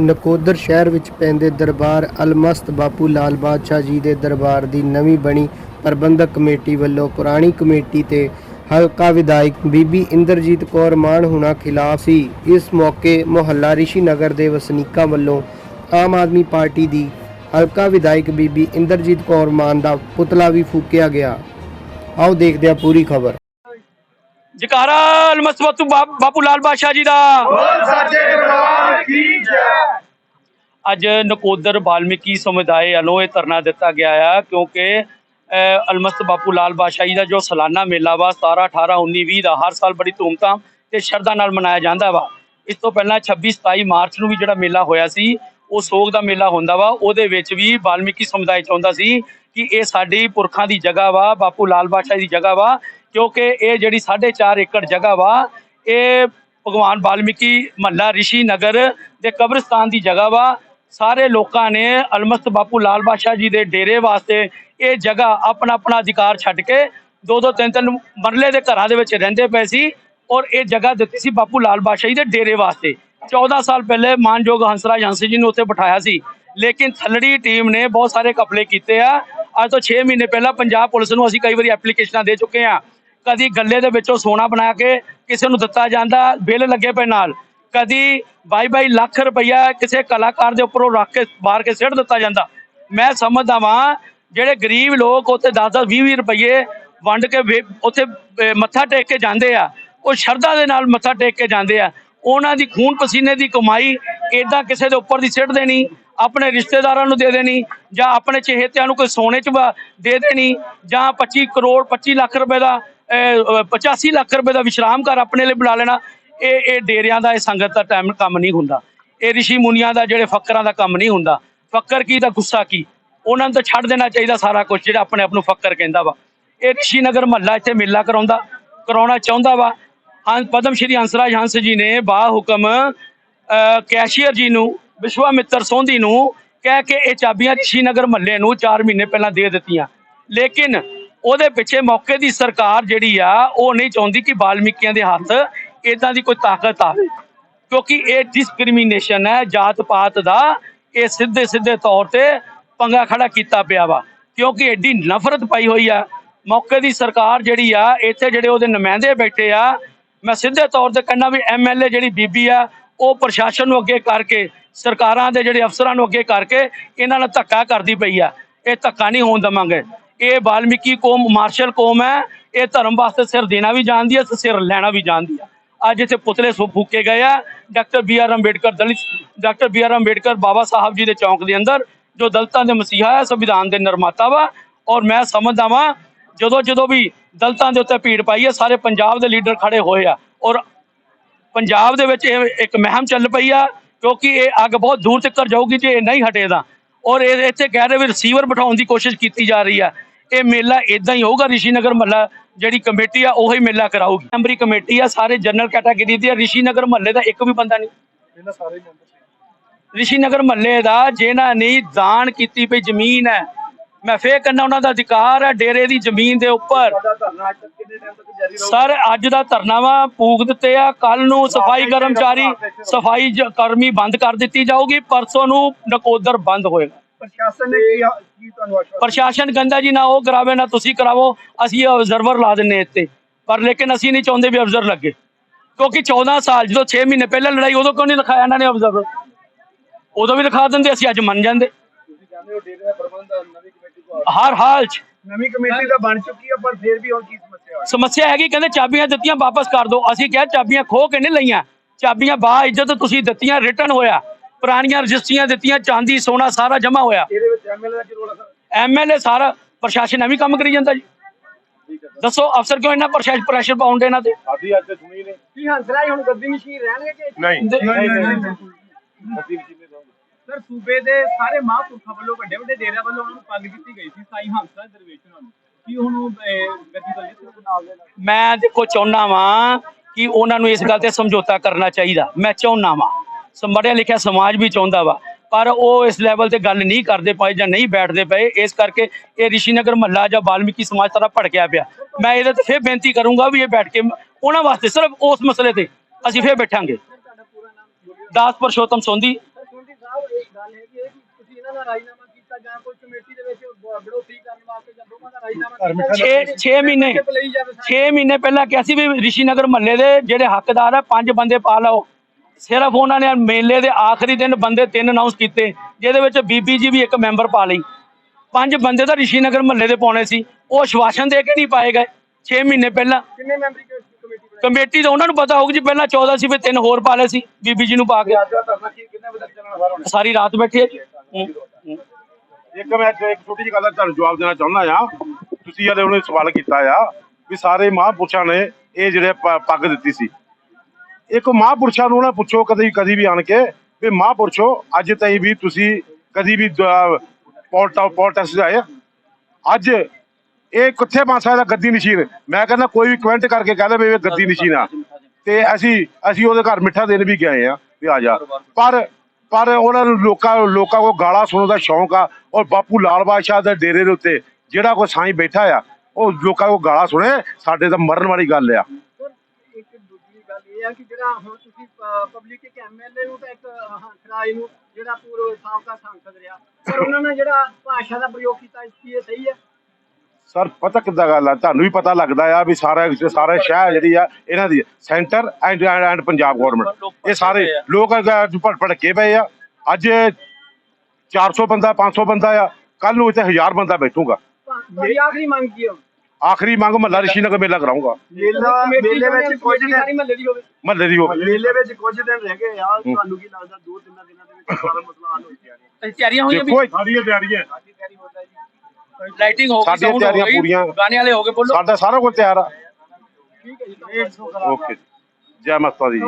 ਨਕੋਦਰ ਸ਼ਹਿਰ ਵਿੱਚ ਪੈਂਦੇ ਦਰਬਾਰ ਅਲਮਸਤ ਬਾਪੂ ਲਾਲ ਬਾਦਸ਼ਾਹ ਜੀ ਦੇ ਦਰਬਾਰ ਦੀ ਨਵੀਂ ਬਣੀ ਪ੍ਰਬੰਧਕ ਕਮੇਟੀ ਵੱਲੋਂ ਪੁਰਾਣੀ ਕਮੇਟੀ ਤੇ ਹਲਕਾ ਵਿਧਾਇਕ ਬੀਬੀ ਇੰਦਰਜੀਤ ਕੌਰ ਮਾਨ ਹੁਣਾ ਖਿਲਾਫ ਸੀ। ਇਸ ਮੌਕੇ ਮੁਹੱਲਾ ਰਿਸ਼ੀ ਨਗਰ ਦੇ ਵਸਨੀਕਾਂ ਵੱਲੋਂ ਆਮ ਆਦਮੀ ਪਾਰਟੀ ਦੀ ਹਲਕਾ ਵਿਧਾਇਕ ਬੀਬੀ ਇੰਦਰਜੀਤ ਕੌਰ ਮਾਨ ਦਾ ਪੁਤਲਾ ਵੀ ਫੂਕਿਆ ਗਿਆ। ਆਓ ਦੇਖਦੇ ਹਾਂ ਪੂਰੀ ਖਬਰ। ਜਕਾਰਾ ਅਲਮਸਵਤੂ ਬਾਪੂ ਲਾਲ ਬਾਦਸ਼ਾਹ ਜੀ ਦਾ। ਅੱਜ ਨਕੋਦਰ ਬਾਲਮੀਕੀ ਸਮੁਦਾਇ ਵੱਲੋਂ ਇਹ ਧਰਨਾ ਦਿੱਤਾ ਗਿਆ ਆ ਕਿਉਂਕਿ ਅਹ, ਅਲਮਸਤ ਬਾਪੂ ਲਾਲ ਬਾਦਸ਼ਾਹ ਜੀ ਦਾ ਜੋ ਸਾਲਾਨਾ ਮੇਲਾ ਵਾ 17 18 19 20 ਦਾ ਹਰ ਸਾਲ ਬੜੀ ਧੂਮਧਾਮ ਤੇ ਸ਼ਰਧਾ ਨਾਲ ਮਨਾਇਆ ਜਾਂਦਾ ਵਾ। ਇਸ ਤੋਂ ਪਹਿਲਾਂ 26 27 ਮਾਰਚ ਨੂੰ ਵੀ ਜਿਹੜਾ ਮੇਲਾ ਹੋਇਆ ਸੀ ਉਹ ਸੋਗ ਦਾ ਮੇਲਾ ਹੁੰਦਾ ਵਾ ਉਹਦੇ ਵਿੱਚ ਵੀ ਬਾਲਮੀਕੀ ਸਮੁਦਾਇ ਚਾਹੁੰਦਾ ਸੀ ਕਿ ਇਹ ਸਾਡੀ ਪੁਰਖਾਂ ਦੀ ਜਗ੍ਹਾ ਵਾ ਬਾਪੂ ਲਾਲ ਬਾਦਸ਼ਾਹ ਦੀ ਜਗ੍ਹਾ ਵਾ ਕਿਉਂਕਿ ਇਹ ਜਿਹੜੀ 4.5 ਏਕੜ ਜਗ੍ਹਾ ਵਾ ਇਹ ਭਗਵਾਨ ਬਾਲਮੀਕੀ ਮਹੱਲਾ ਰਿਸ਼ੀ ਨਗਰ ਦੇ ਕਬਰਸਤਾਨ ਦੀ ਜਗ੍ਹਾ ਵਾ। ਸਾਰੇ ਲੋਕਾਂ ਨੇ ਅਲਮਸਤ ਬਾਪੂ ਲਾਲ ਬਾਦਸ਼ਾਹ ਜੀ ਦੇ ਡੇਰੇ ਵਾਸਤੇ ਇਹ ਜਗ੍ਹਾ ਆਪਣਾ ਆਪਣਾ ਅਧਿਕਾਰ ਛੱਡ ਕੇ ਦੋ ਦੋ ਤਿੰਨ ਤਿੰਨ ਮਰਲੇ ਦੇ ਘਰਾਂ ਦੇ ਵਿੱਚ ਰਹਿੰਦੇ ਪਏ ਸੀ ਔਰ ਇਹ ਜਗ੍ਹਾ ਦਿੱਤੀ ਸੀ ਬਾਪੂ ਲਾਲ ਬਾਦਸ਼ਾਹ ਜੀ ਦੇ ਡੇਰੇ ਵਾਸਤੇ। 14 ਸਾਲ ਪਹਿਲੇ ਮਾਨਯੋਗ ਹੰਸਰਾਜ ਹੰਸ ਜੀ ਨੂੰ ਉੱਥੇ ਬਿਠਾਇਆ ਸੀ। ਲੇਕਿਨ ਥੱਲੜੀ ਟੀਮ ਨੇ ਬਹੁਤ ਸਾਰੇ ਕਪਲੇ ਕੀਤੇ ਆ। ਅੱਜ ਤੋਂ 6 ਮਹੀਨੇ ਪਹਿਲਾਂ ਪੰਜਾਬ ਪੁਲਿਸ ਨੂੰ ਅਸੀਂ ਕਈ ਵਾਰੀ ਐਪਲੀਕੇਸ਼ਨਾਂ ਦੇ ਚੁੱਕੇ ਆ। ਕਦੀ ਗੱਲੇ ਦੇ ਵਿੱਚੋਂ ਸੋਨਾ ਬਣਾ ਕੇ ਕਿਸੇ ਨੂੰ ਦਿੱਤਾ ਜਾਂਦਾ, ਬਿੱਲ ਲੱਗੇ ਪਏ ਨਾਲ। ਕਦੀ ਬਾਈ ਬਾਈ ਲੱਖ ਰੁਪਈਆ ਕਿਸੇ ਕਲਾਕਾਰ ਦੇ ਉੱਪਰੋਂ ਰੱਖ ਕੇ ਬਾਹਰ ਕੇ ਸਿੱਟ ਦਿੱਤਾ ਜਾਂਦਾ। ਮੈਂ ਸਮਝਦਾ ਵਾਂ, ਜਿਹੜੇ ਗਰੀਬ ਲੋਕ ਉੱਥੇ 10-10 20-20 ਰੁਪਏ ਵੰਡ ਕੇ ਉੱਥੇ ਮੱਥਾ ਟੇਕ ਕੇ ਜਾਂਦੇ ਆ, ਉਹ ਸ਼ਰਧਾ ਦੇ ਨਾਲ ਮੱਥਾ ਟੇਕ ਕੇ ਜਾਂਦੇ ਆ। ਉਹਨਾਂ ਦੀ ਖੂਨ ਪਸੀਨੇ ਦੀ ਕਮਾਈ ਏਦਾਂ ਕਿਸੇ ਦੇ ਉੱਪਰ ਦੀ ਸਿੱਟ ਦੇਣੀ, ਆਪਣੇ ਰਿਸ਼ਤੇਦਾਰਾਂ ਨੂੰ ਦੇ ਦੇਣੀ, ਜਾਂ ਆਪਣੇ ਚਹੇਤਿਆਂ ਨੂੰ ਕੋਈ ਸੋਨੇ 'ਚ ਵਾ- ਦੇ ਦੇਣੀ, ਜਾਂ 25 ਕਰੋੜ 25 ਲੱਖ ਰੁਪਏ ਦਾ 85 ਲੱਖ ਰੁਪਏ ਦਾ ਵਿਸ਼ਰਾਮ ਘਰ ਆਪਣੇ ਲਈ ਬਣਾ ਲੈਣਾ ਇਹ ਇਹ ਡੇਰਿਆਂ ਦਾ ਇਹ ਸੰਗਤ ਦਾ ਟਾਈਮ ਕੰਮ ਨਹੀਂ ਹੁੰਦਾ। ਇਹ ਰਿਸ਼ੀ ਮੁਨੀਆਂ ਦਾ ਜਿਹੜੇ ਫੱਕਰਾਂ ਦਾ ਕੰਮ ਨਹੀਂ ਹੁੰਦਾ। ਫੱਕਰ ਕੀ ਦਾ ਗੁੱਸਾ ਕੀ? ਉਹਨਾਂ ਨੂੰ ਤਾਂ ਛੱਡ ਦੇਣਾ ਚਾਹੀਦਾ ਸਾਰਾ ਕੁਝ ਜਿਹੜਾ ਆਪਣੇ ਆਪ ਨੂੰ ਫੱਕਰ ਕਹਿੰਦਾ ਵਾ। ਇਹ ਰਿਸ਼ੀ ਨਗਰ ਮਹੱਲਾ ਇੱਥੇ ਮੇਲਾ ਕਰਾਉਂਦਾ ਕਰਾਉਣਾ ਚਾਹੁੰਦਾ ਵਾ। ਹਾਂ ਪਦਮ ਸ਼੍ਰੀ ਹੰਸਰਾਜ ਹੰਸ ਜੀ ਨੇ ਬਾ ਹੁਕਮ ਅਹ, ਕੈਸ਼ੀਅਰ ਜੀ ਨੂੰ ਵਿਸ਼ਵਾ ਮਿੱਤਰ ਸੋਂਧੀ ਨੂੰ ਕਹਿ ਕੇ ਇਹ ਚਾਬੀਆਂ ਰਿਸ਼ੀ ਨਗਰ ਮਹੱਲੇ ਨੂੰ 4 ਮਹੀਨੇ ਪਹਿਲਾਂ ਦੇ ਦਿੱਤੀਆਂ। ਲੇਕਿਨ ਉਹਦੇ ਪਿੱਛੇ ਮੌਕੇ ਦੀ ਸਰਕਾਰ ਜਿਹੜੀ ਆ, ਉਹ ਨਹੀਂ ਚਾਹੁੰਦੀ ਕਿ ਬਾਲਮੀਕੀਆਂ ਦੇ ਹੱਥ ਇਦਾਂ ਦੀ ਕੋਈ ਤਾਕਤ ਆਵੇ। ਕਿਉਂਕਿ ਇਹ ਡਿਸਕ੍ਰਿਮੀਨੇਸ਼ਨ ਹੈ ਜਾਤ ਪਾਤ ਦਾ, ਇਹ ਸਿੱਧੇ ਸਿੱਧੇ ਤੌਰ ਤੇ ਪੰਗਾ ਖੜਾ ਕੀਤਾ ਪਿਆ ਵਾ। ਕਿਉਂਕਿ ਐਡੀ ਨਫ਼ਰਤ ਪਾਈ ਹੋਈ ਆ। ਮੌਕੇ ਦੀ ਸਰਕਾਰ ਜਿਹੜੀ ਆ, ਇੱਥੇ ਜਿਹੜੇ ਉਹਦੇ ਨੁਮਾਇੰਦੇ ਬੈਠੇ ਆ, ਮੈਂ ਸਿੱਧੇ ਤੌਰ ਤੇ ਕਹਿੰਦਾ ਵੀ ਐਮਐਲਏ ਜਿਹੜੀ ਬੀਬੀ ਆ, ਉਹ ਪ੍ਰਸ਼ਾਸਨ ਨੂੰ ਅੱਗੇ ਕਰਕੇ, ਸਰਕਾਰਾਂ ਦੇ ਜਿਹੜੇ ਅਫਸਰਾਂ ਨੂੰ ਅੱਗੇ ਕਰਕੇ, ਇਹਨਾਂ ਨਾਲ ਧੱਕਾ ਕਰਦੀ ਪਈ ਆ। ਇਹ ਧੱਕਾ ਨਹੀਂ ਹੋਣ ਦਵਾਂਗੇ। ਇਹ ਵਾਲਮੀਕੀ ਕੌਮ, ਮਾਰਸ਼ਲ ਕੌਮ ਹੈ, ਇਹ ਧਰਮ ਵਾਸਤੇ ਸਿਰ ਦੇਣਾ ਵੀ ਜਾਣਦੀ ਹੈ ਤੇ ਸਿਰ ਲੈਣਾ ਵੀ ਜਾਣਦੀ ਹੈ। ਅੱਜ ਇੱਥੇ ਪੁਤਲੇ ਫੂਕੇ ਗਏ ਆ। Doctor B R Ambedkar Dalit doctor B R Ambedkar Baba Sahib ji ਦੇ ਚੌਂਕ ਦੇ ਅੰਦਰ, ਜੋ ਦਲਤਾਂ ਦੇ ਮਸੀਹਾ ਹੈ, ਸੰਵਿਧਾਨ ਦੇ ਨਿਰਮਾਤਾ ਵਾ। ਔਰ ਮੈਂ ਸਮਝਦਾ ਵਾਂ, ਜਦੋਂ ਜਦੋਂ ਵੀ ਦਲਤਾਂ ਦੇ ਉੱਤੇ ਭੀੜ ਪਾਈ ਹੈ, ਸਾਰੇ ਪੰਜਾਬ ਦੇ ਲੀਡਰ ਖੜੇ ਹੋਏ ਆ। ਔਰ ਪੰਜਾਬ ਦੇ ਵਿੱਚ ਇਹ ਇੱਕ ਮਹਿਮ ਚੱਲ ਪਈ ਆ, ਕਿਉਂਕਿ ਇਹ ਅੱਗ ਬਹੁਤ ਦੂਰ ਤੱਕ ਜਾਊਗੀ ਜੇ ਇਹ ਨਹੀਂ ਹਟੇਦਾ। ਔਰ ਇਹ ਇੱਥੇ ਕਹਿ ਰਹੇ ਵੀ ਰਿਸੀਵਰ ਬਿਠਾਉਣ ਦੀ ਕੋਸ਼ਿਸ਼ ਕੀਤੀ ਜਾ ਰਹੀ ਆ। ਇਹ ਮੇਲਾ ਇਦਾਂ ਹੀ ਹੋਊਗਾ ਰਿਸ਼ੀ ਨਗਰ ਮਹੱਲਾ ਜਿਹੜੀ ਕਮੇਟੀ ਆ ਉਹੀ ਮੇਲਾ ਕਰਾਊਗੀ। ਮੈਂਬਰੀ ਕਮੇਟੀ ਆ ਸਾਰੇ ਜਨਰਲ ਕੈਟਾਗਰੀ ਦੀ ਆ। ਰਿਸ਼ੀ ਨਗਰ ਮਹੱਲੇ ਦਾ ਇੱਕ ਵੀ ਬੰਦਾ ਨਹੀਂ। ਰਿਸ਼ੀ ਨਗਰ ਮਹੱਲੇ ਦਾ ਜਿਹਨਾਂ ਨੇ ਦਾਨ ਕੀਤੀ ਪਈ ਜ਼ਮੀਨ ਹੈ ਮੈਂ ਫੇਰ ਕਹਿੰਦਾ ਉਹਨਾਂ ਦਾ ਅਧਿਕਾਰ ਹੈ ਡੇਰੇ ਦੀ ਜ਼ਮੀਨ ਦੇ ਉੱਪਰ। ਸਰ ਅੱਜ ਦਾ ਧਰਨਾ ਵਾ ਪੂਗ ਦਿੱਤੇ ਆ। ਕੱਲ ਨੂੰ ਸਫ਼ਾਈ ਕਰਮਚਾਰੀ ਸਫ਼ਾਈ ਕਰਮੀ ਬੰਦ ਕਰ ਦਿੱਤੀ ਜਾਊਗੀ। ਪਰਸੋਂ ਨੂੰ ਨਕੋਦਰ ਬੰਦ ਹੋਏਗਾ। ਪ੍ਰਸ਼ਾਸਨ ਨੇ ਕੀ ਕੀ ਤੁਹਾਨੂੰ ਪ੍ਰਸ਼ਾਸਨ ਕਹਿੰਦਾ ਜੀ ਨਾ ਉਹ ਕਰਾਵੇ ਨਾ ਤੁਸੀਂ ਕਰਾਵੋ। ਅਸੀਂ ਆਬਜ਼ਰਵਰ ਲਾ ਦਿੰਨੇ ਇੱਥੇ। ਪਰ ਲੇਕਿਨ ਅਸੀਂ ਨਹੀਂ ਚਾਹੁੰਦੇ ਵੀ ਅਬਜ਼ਰਵਰ ਲੱਗੇ। ਕਿਉਂਕਿ 14 ਸਾਲ ਜਦੋਂ 6 ਮਹੀਨੇ ਪਹਿਲਾਂ ਲੜਾਈ ਉਦੋਂ ਕਿਉਂ ਨਹੀਂ ਲਿਖਾਇਆ ਇਹਨਾਂ ਨੇ ਅਬਜ਼ਰਵਰ ਉਦੋਂ ਵੀ ਲਿਖਾ ਦਿੰਦੇ ਅਸੀਂ ਅੱਜ ਮੰਨ ਜਾਂਦੇ। ਦਾ ਹਰ ਹਾਲ 'ਚ। ਨਵੀਂ ਕਮੇਟੀ ਤਾਂ ਬਣ ਚੁੱਕੀ ਹੈ ਪਰ ਫਿਰ ਵੀ ਹੁਣ ਕੀ ਸਮੱਸਿਆ ਹੈ ਸਮੱਸਿਆ ਹੈਗੀ ਕਹਿੰਦੇ ਚਾਬੀਆਂ ਦਿੱਤੀਆਂ ਵਾਪਸ ਕਰ ਦਿਓ। ਅਸੀਂ ਕਿਹਾ ਚਾਬੀਆਂ ਖੋ ਕੇ ਨਹੀਂ ਲਈਆਂ। ਚਾਬੀਆਂ ਬਾ ਇੱਜ਼ਤ ਤੁਸੀਂ ਦਿੱਤੀਆਂ ਰਿਟਰਨ ਹੋਇਆ। ਪੁਰਾਣੀਆਂ ਰਜਿਸਟਰੀਆਂ ਦਿੱਤੀਆਂ ਚਾਂਦੀ ਸੋਨਾ ਸਾਰਾ ਜਮ੍ਹਾਂ ਹੋਇਆ। ਇਹਦੇ ਵਿੱਚ ਐਮਐਲਏ ਦਾ ਕੀ ਰੋਲ ਹੈ ਸਰ? ਐਮਐਲਏ ਸਾਰਾ ਪ੍ਰਸ਼ਾਸਨ ਐਵੇਂ ਕੰਮ ਕਰੀ ਜਾਂਦਾ ਜੀ। ਦੱਸੋ ਅਫਸਰ ਕਿਉਂ ਇੰਨਾ ਪ੍ਰਸ਼ਾਸਨ ਪ੍ਰੈਸ਼ਰ ਪਾਉਂਦੇ ਇਹਨਾਂ ਤੇ? ਸਾਡੀ ਅੱਜ ਤੇ ਸੁਣੀ ਨੇ ਕੀ ਹੰਸਰਾਜ ਹੁਣ ਗੱਦੀ ਮਸ਼ੀਨ ਰਹਿਣਗੇ ਕਿ? ਨਹੀਂ। ਸਰ, ਸੂਬੇ ਦੇ ਸਾਰੇ ਮਹਾਂਪੁਰਖਾਂ ਵੱਲੋਂ ਵੱਡੇ ਵੱਡੇ ਡੇਰਿਆਂ ਵੱਲੋਂ ਉਹਨਾਂ ਨੂੰ ਪੱਗ ਦਿੱਤੀ ਗਈ ਸੀ, ਸਾਈ ਹੰਸਰਾਜ ਦਰਵੇਸ਼ ਉਹਨਾਂ ਨੂੰ। ਕੀ ਹੁਣ ਉਹ ਗੱਦੀ ਬੱਲੇ ਮੈਂ ਦੇਖੋ, ਚਾਹੁੰਦਾ ਵਾਂ ਕਿ ਉਹਨਾਂ ਨੂੰ ਇਸ ਗੱਲ ਤੇ ਸਮਝੌਤਾ ਕਰਨਾ ਚਾਹੀਦਾ। ਮੈਂ ਚਾਹੁੰਦਾ ਵਾਂ। ਸਮੜਿਆ ਲਿਖਿਆ ਸਮਾਜ ਵੀ ਚਾਹੁੰਦਾ ਵਾ। ਪਰ ਉਹ ਇਸ ਲੈਵਲ ਤੇ ਗੱਲ ਨਹੀਂ ਕਰਦੇ ਪਏ ਜਾਂ ਨਹੀਂ ਬੈਠਦੇ ਪਏ। ਇਸ ਕਰਕੇ ਇਹ ਰਿਸ਼ੀਨਗਰ ਮਹੱਲਾ ਜਾਂ ਬਾਲਮੀਕੀ ਸਮਾਜ ਸਾਰਾ ਭੜਕਿਆ ਪਿਆ। ਮੈਂ ਇਹਦੇ ਤੇ ਫਿਰ ਬੇਨਤੀ ਕਰੂੰਗਾ ਵੀ ਇਹ ਬੈਠ ਕੇ ਉਹਨਾਂ ਵਾਸਤੇ ਸਿਰਫ ਉਸ ਮਸਲੇ ਤੇ ਅਸੀਂ ਫੇਰ ਬੈਠਾਂਗੇ। ਦਾਸ ਪਰਸ਼ੋਤਮ ਸੋਂਦੀ ਦਾ ਰਾਜੀਨਾਮਾ ਕੀਤਾ ਜਾਂ ਕੋਈ ਕਮੇਟੀ ਦੇ ਵਿੱਚ ਬ- ਬੜੋਤਰੀ ਕਰਨ ਵਾਸਤੇ ਜਾਂ ਦੋਵਾਂ ਦਾ ਰਾਜੀਨਾਮਾ ਕੀਤਾ 6 6 ਮਹੀਨੇ step ਲਈ ਜਾਵੇ 6 ਮਹੀਨੇ ਪਹਿਲਾਂ ਕਿਹਾ ਸੀ ਵੀ ਰਿਸ਼ੀਨਗਰ ਮਹੱਲੇ ਦੇ ਜਿਹੜੇ ਹੱਕਦਾਰ ਆ ਪੰਜ ਬੰਦੇ ਪਾ ਲਓ। ਸਿਰਫ ਉਹਨਾਂ ਨੇ ਮੇਲੇ ਦੇ ਆਖਰੀ ਦਿਨ ਬੰਦੇ ਤਿੰਨ ਅਨਾਉਂਸ ਕੀਤੇ ਜਿਹਦੇ ਵਿੱਚ ਬੀਬੀ ਜੀ ਵੀ ਇੱਕ ਮੈਂਬਰ ਪਾ ਲਈ। ਪੰਜ ਬੰਦੇ ਤਾਂ ਰਿਸ਼ੀਨਗਰ ਮਹੱਲੇ ਦੇ ਪਾਉਣੇ ਸੀ। ਉਹ ਆਸ਼ਵਾਸਨ ਦੇ ਕੇ ਨਹੀਂ ਪਾਏ ਗਏ। 6 ਮਹੀਨੇ ਪਹਿਲਾਂ ਕਿੰਨੇ ਮੈਂਬਰੀ ਕ- ਕਮੇਟੀ ਤਾਂ ਉਹਨਾਂ ਨੂੰ ਪਤਾ ਹੋਊਗੀ ਜੀ ਪਹਿਲਾਂ 14 ਸੀ ਵੀ ਤਿੰਨ ਹੋਰ ਪਾ ਲਏ ਸੀ ਬੀਬੀ ਜੀ ਨੂੰ ਪਾ ਕੇ ਸਾਰੀ ਰਾਤ ਬੈਠੇ ਇੱਕ ਮੈਂ ਇੱਕ ਛੋਟੀ ਜਿਹੀ ਗੱਲ ਦਾ ਤੁਹਾਨੂੰ ਜਵਾਬ ਦੇਣਾ ਚਾਹੁੰਦਾ ਆ। ਤੁਸੀਂ ਜਿਹੜੇ ਉਹਨੇ ਸਵਾਲ ਕੀਤਾ ਆ ਵੀ ਸਾਰੇ ਮਹਾਂਪੁਰਸ਼ਾਂ ਨੇ ਇਹ ਜਿਹੜੇ ਪੱਗ ਦਿੱਤੀ ਸੀ। ਇੱਕ ਮਹਾਂਪੁਰਸ਼ਾਂ ਨੂੰ ਨਾ ਪੁੱਛੋ ਕਦੀ ਕਦੀ ਵੀ ਆਣ ਕੇ ਵੀ ਮਹਾਂਪੁਰਸ਼ੋ, ਅੱਜ ਤਾਈਂ ਵੀ ਤੁਸੀਂ ਕਦੀ ਵੀ ਪੋਲਟਾ ਪੋਲਟਸ ਆਏ ਅੱਜ ਇਹ ਕਿੱਥੇ ਬਣ ਸਕਦਾ ਗੱਦੀ ਨਸ਼ੀਨ? ਮੈਂ ਕਹਿੰਦਾ ਕੋਈ ਵੀ ਕਮੈਂਟ ਕਰਕੇ ਕਹਿ ਦੇ ਵੀ ਗੱਦੀ ਨਸ਼ੀਨ ਆ। ਤੇ ਅਸੀਂ ਅਸੀਂ ਉਹਦੇ ਘਰ ਮਿੱਠਾ ਦੇਣ ਵੀ ਗਏ ਆ। ਵੀ ਆ ਜਾ। ਪਰ ਪਰ ਉਹਨਾਂ ਨੂੰ ਲੋਕਾਂ ਲੋਕਾਂ ਕੋ ਗਾਲਾਂ ਸੁਣਨ ਦਾ ਸ਼ੌਂਕ ਆ। ਔਰ ਬਾਪੂ ਲਾਲ ਬਾਦਸ਼ਾਹ ਦੇ ਡੇਰੇ ਦੇ ਉੱਤੇ ਜਿਹੜਾ ਕੋਈ ਸਾਈਂ ਬੈਠਾ ਆ, ਉਹ ਲੋਕਾਂ ਕੋ ਗਾਲਾਂ ਸੁਣੇ, ਸਾਡੇ ਤਾਂ ਮਰਨ ਵਾਲੀ ਗੱਲ ਆ। ਆ ਕਿ ਜਿਹੜਾ ਹੁਣ ਤੁਸੀਂ ਪਬਲਿਕ ਇੱਕ ਐਮਐਲਏ ਨੂੰ ਤਾਂ ਇੱਕ ਹੰਸਰਾਜ ਨੂੰ ਜਿਹੜਾ ਪੂਰਵ ਸਾਬਕਾ ਸੰਸਦ ਰਿਹਾ। ਪਰ ਉਹਨਾਂ ਨੇ ਜਿਹੜਾ ਭਾਸ਼ਾ ਦਾ ਪ੍ਰਯੋਗ ਕੀਤਾ, ਇਸ ਕੀ ਸਹੀ ਹੈ ਸਰ ਪਤਾ ਕਿੱਦਾਂ ਗੱਲ ਆ? ਤੁਹਾਨੂੰ ਵੀ ਪਤਾ ਲੱਗਦਾ ਆ ਵੀ ਸਾਰਾ ਸਾਰਾ ਸ਼ਹਿਰ ਜਿਹੜੀ ਆ ਇਹਨਾਂ ਦੀ centre and and Punjab government ਇਹ ਸਾਰੇ ਲੋਕ ਭੜ ਭੜਕੇ ਪਏ ਆ। ਅੱਜ 400 ਬੰਦਾ 500 ਬੰਦਾ ਆ। ਕੱਲ ਨੂੰ ਇੱਥੇ 1000 ਬੰਦਾ ਬੈਠੂਗਾ। ਆਖਰੀ ਮੰਗ ਕੀ ਹੈ ਆਖਰੀ ਮੰਗ ਮਹੱਲਾ ਰਿਸ਼ੀਨਗਰ ਮੇਲਾ ਕਰਾਉਂਗਾ ਮੇਲਾ ਮੇਲੇ ਵਿੱਚ ਕੁਝ ਸਾਰੀ ਮਹੱਲੇ ਦੀ ਹੋਵੇ। ਮਹੱਲੇ ਦੀ ਹੋਵੇ। ਮੇਲੇ ਵਿੱਚ ਕੁਝ ਦਿਨ ਰਹਿ ਗਏ ਆ। ਤੁਹਾਨੂੰ ਕੀ ਲੱਗਦਾ ਦੋ ਤਿੰਨ ਦਿਨਾਂ ਦੇ ਵਿੱਚ ਸਾਰਾ ਮਸਲਾ ਹੱਲ ਹੋ ਜਾਏਗਾ ਤਿਆਰੀਆਂ ਹੋਈਆਂ ਵੀ ਸਾਡੀਆਂ ਤਿਆਰੀਆਂ। ਸਾਡੀ ਤਿਆਰੀ ਹੋ ਜਾਏਗੀ। ਲਾਈਟਿੰਗ ਹੋ ਗਈ ਸਾਡੀਆਂ ਤਿਆਰੀਆਂ ਪੂਰੀਆਂ। ਗਾਣੇ ਵਾਲੇ ਹੋ ਗਏ ਬੋਲੋ। ਸਾਡਾ ਸਾਰਾ ਕੁਝ ਤਿਆਰ ਆ। ਠੀਕ ਹੈ ਜੀ 150 ਓਕੇ ਜੈ। ਮਾਤਾ ਦੀ। ਜੀ